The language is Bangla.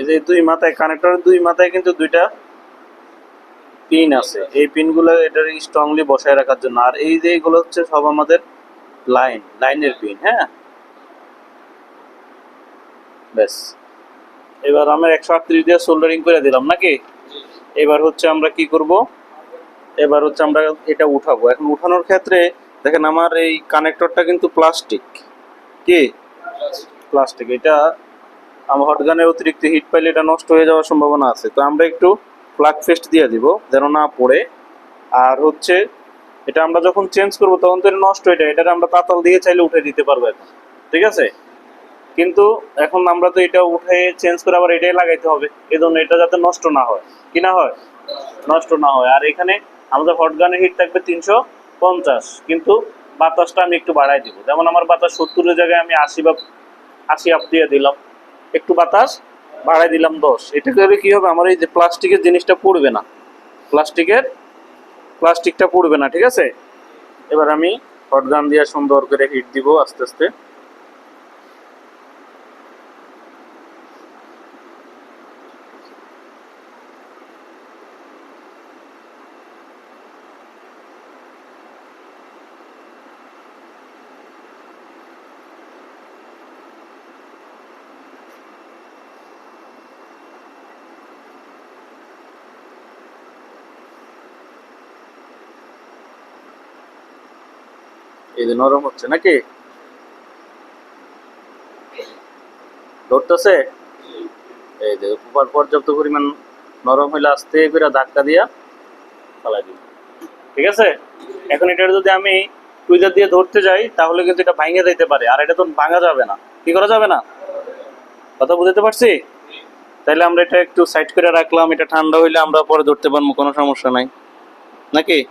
এই যে দুই মাথায় কানেক্টরের দুই মাথায় কিন্তু দুইটা পিন আছে। এই পিনগুলো এটার স্ট্রংলি বসায় রাখার জন্য। আর এই যে এগুলো হচ্ছে সব আমাদের লাইন লাইনের পিন হ্যাঁ? ব্যাস। এবার আমরা একশো আটত্রিশ দিয়ে সোল্ডারিং করে দিলাম নাকি? এবার হচ্ছে আমরা কি করব? এবার হচ্ছে আমরা এটা উঠাবো। এখন উঠানোর ক্ষেত্রে দেখেন আমার এই কানেক্টরটা কিন্তু প্লাস্টিক কি? প্লাস্টিক এটা আমার হটগানের অতিরিক্ত হিট পাইলে এটা নষ্ট হয়ে যাওয়ার সম্ভাবনা আছে। তো আমরা একটু প্লাগ ফেস্ট দিয়ে দিব, যেন না পড়ে। আর হচ্ছে, এটা আমরা যখন চেঞ্জ করব, তখন তো এটা নষ্ট যায়। এটা আমরা পাতাল দিয়ে চাইলে উঠে দিতে পারব এখন, ঠিক আছে? কিন্তু এখন আমরা তো এটা উঠে চেঞ্জ করে আবার এটাই লাগাইতে হবে। এই জন্য এটা যাতে নষ্ট না হয়। কি না হয়? নষ্ট না হয়। আর এখানে আমাদের হটগানের হিট থাকবে তিনশো পঞ্চাশ। কিন্তু বাতাসটা আমি একটু বাড়াই দিব। যেমন আমার বাতাস সত্তরের জায়গায় আমি আশি বা আশি আপ দিয়ে দিলাম। একটু বাতাস, বাড়াই দিলাম দশ। এটা করে কি হবে? আমার এই যে প্লাস্টিকের জিনিসটা পড়বে না। প্লাস্টিকের, প্লাস্টিকটা পড়বে না, ঠিক আছে? এবার আমি হট গান দিয়ে সুন্দর করে হিট দিব আস্তে আস্তে। এই নরম হচ্ছে নাকি? ধরতেছে? এই যে উপর পর্যাপ্ত পরিমাণ নরম হইলে আস্তে করে ধাক্কা দিয়া চালাই দিব। ঠিক আছে? এখন এটা যদি আমি টুইজার দিয়ে ধরতে যাই, তাহলে কিন্তু এটা ভাঙে যাইতে পারে। আর এটা তো ভাঙা যাবে না। কি করা যাবে না? কথা বুঝতে পারছি? তাহলে আমরা এটা একটু সাইড করে রাখলাম। এটা ঠান্ডা হইলে আমরা পরে ধরতে পারব, কোনো সমস্যা নাই। নাকি?